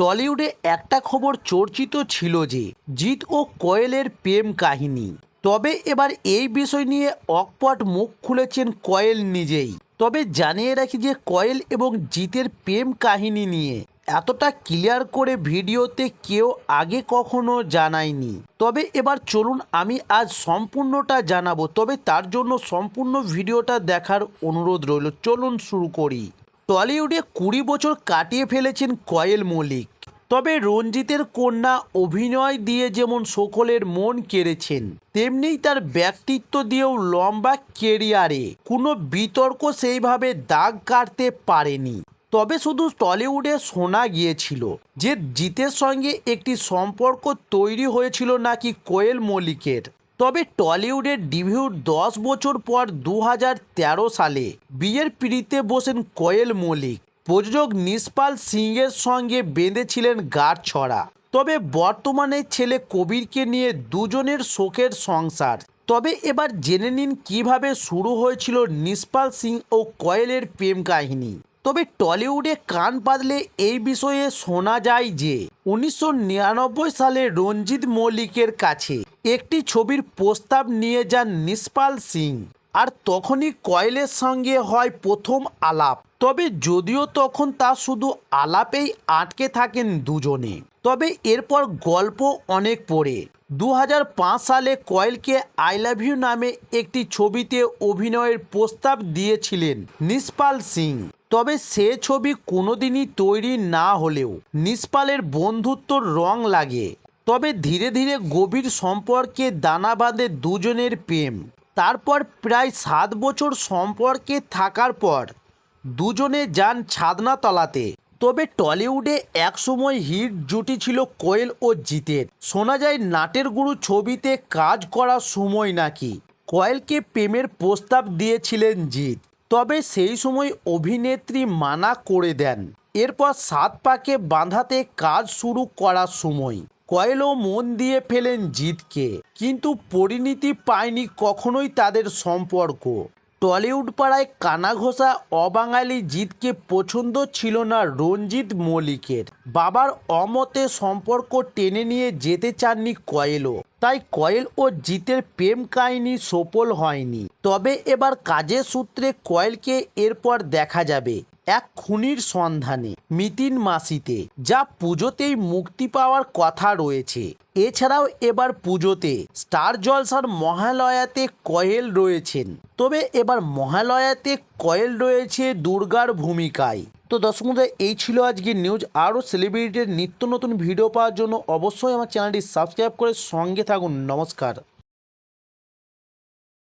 টলিউডে একটা খবর চর্চিত ছিল যে, জিৎ ও কোয়েলের প্রেম কাহিনী। তবে এবার এই বিষয় নিয়ে অকপট মুখ খুলেছেন কয়েল নিজেই। তবে জানিয়ে রাখি যে, কয়েল এবং জিতের প্রেম কাহিনী নিয়ে এতটা ক্লিয়ার করে ভিডিওতে কেউ আগে কখনো জানায়নি। তবে এবার চলুন আমি আজ সম্পূর্ণটা জানাব। তবে তার জন্য সম্পূর্ণ ভিডিওটা দেখার অনুরোধ রইল। চলুন শুরু করি। টলিউডে কুড়ি বছর কাটিয়ে ফেলেছেন কয়েল মল্লিক। তবে রঞ্জিতের কন্যা অভিনয় দিয়ে যেমন সকলের মন কেড়েছেন, তেমনি তার ব্যক্তিত্ব দিয়েও লম্বা কেরিয়ারে কোনো বিতর্ক সেইভাবে দাগ কাটতে পারেনি। তবে শুধু টলিউডে শোনা গিয়েছিল যে জিতের সঙ্গে একটি সম্পর্ক তৈরি হয়েছিল নাকি কোয়েল মল্লিকের। তবে টলিউডের ডিভিউর দশ বছর পর দু হাজার তেরো সালে বিয়ের পিড়িতে বসেন কোয়েল মল্লিক। প্রযোজক নিষ্পাল সিংয়ের সঙ্গে বেঁধেছিলেন গাঢ় ছড়া। তবে বর্তমানে ছেলে কবিরকে নিয়ে দুজনের শোকের সংসার। তবে এবার জেনে নিন কীভাবে শুরু হয়েছিল নিষ্পাল সিং ও কয়েলের প্রেম কাহিনী। তবে টলিউডে কান পাতলে এই বিষয়ে শোনা যায় যে, উনিশশো নিরানব্বই সালে রঞ্জিত মল্লিকের কাছে একটি ছবির প্রস্তাব নিয়ে যান নিষ্পাল সিং। আর তখনই কয়েলের সঙ্গে হয় প্রথম আলাপ। তবে যদিও তখন তা শুধু আলাপেই আটকে থাকেন দুজনে। তবে এরপর গল্প অনেক পড়ে। দু হাজার পাঁচ সালে কয়েলকে আই লাভ ইউ নামে একটি ছবিতে অভিনয়ের প্রস্তাব দিয়েছিলেন নিষ্পাল সিং। তবে সে ছবি কোনোদিনই তৈরি না হলেও নিষ্পালের বন্ধুত্বর রং লাগে। তবে ধীরে ধীরে গভীর সম্পর্কে দানা বাঁধে দুজনের প্রেম। তারপর প্রায় সাত বছর সম্পর্কে থাকার পর দুজনে যান ছাদনাতলাতে। তবে টলিউডে একসময় হিট জুটি ছিল কোয়েল ও জিতের। শোনা যায় নাটের গুরু ছবিতে কাজ করার সময় নাকি। কোয়েলকে প্রেমের প্রস্তাব দিয়েছিলেন জিৎ। তবে সেই সময় অভিনেত্রী মানা করে দেন। এরপর সাত পাকে বাঁধাতে কাজ শুরু করার সময়। কয়েলও মন দিয়ে ফেলেন জিতকে, কিন্তু পরিণতি পায়নি কখনোই তাদের সম্পর্ক। টলিউড পাড়ায় কানাঘোষা অবাঙালি জিতকে পছন্দ ছিল না রঞ্জিত মল্লিকের। বাবার অমতে সম্পর্ক টেনে নিয়ে যেতে চাননি কয়েলও। তাই কয়েল ও জিতের প্রেম কাহিনী সফল হয়নি। তবে এবার কাজের সূত্রে কয়েলকে এরপর দেখা যাবে। এক খুনির সন্ধানে মিতিন মাসিতে, যা পুজোতেই মুক্তি পাওয়ার কথা রয়েছে। এছাড়াও এবার পুজোতে স্টার জলসার মহালয়াতে কয়েল রয়েছেন। তবে এবার মহালয়াতে কয়েল রয়েছে দুর্গার ভূমিকায়। তো দর্শক এই ছিল আজকের নিউজ আরও সেলিব্রিটির নিত্য নতুন ভিডিও পাওয়ার জন্য অবশ্যই আমার চ্যানেলটি সাবস্ক্রাইব করে সঙ্গে থাকুন। নমস্কার।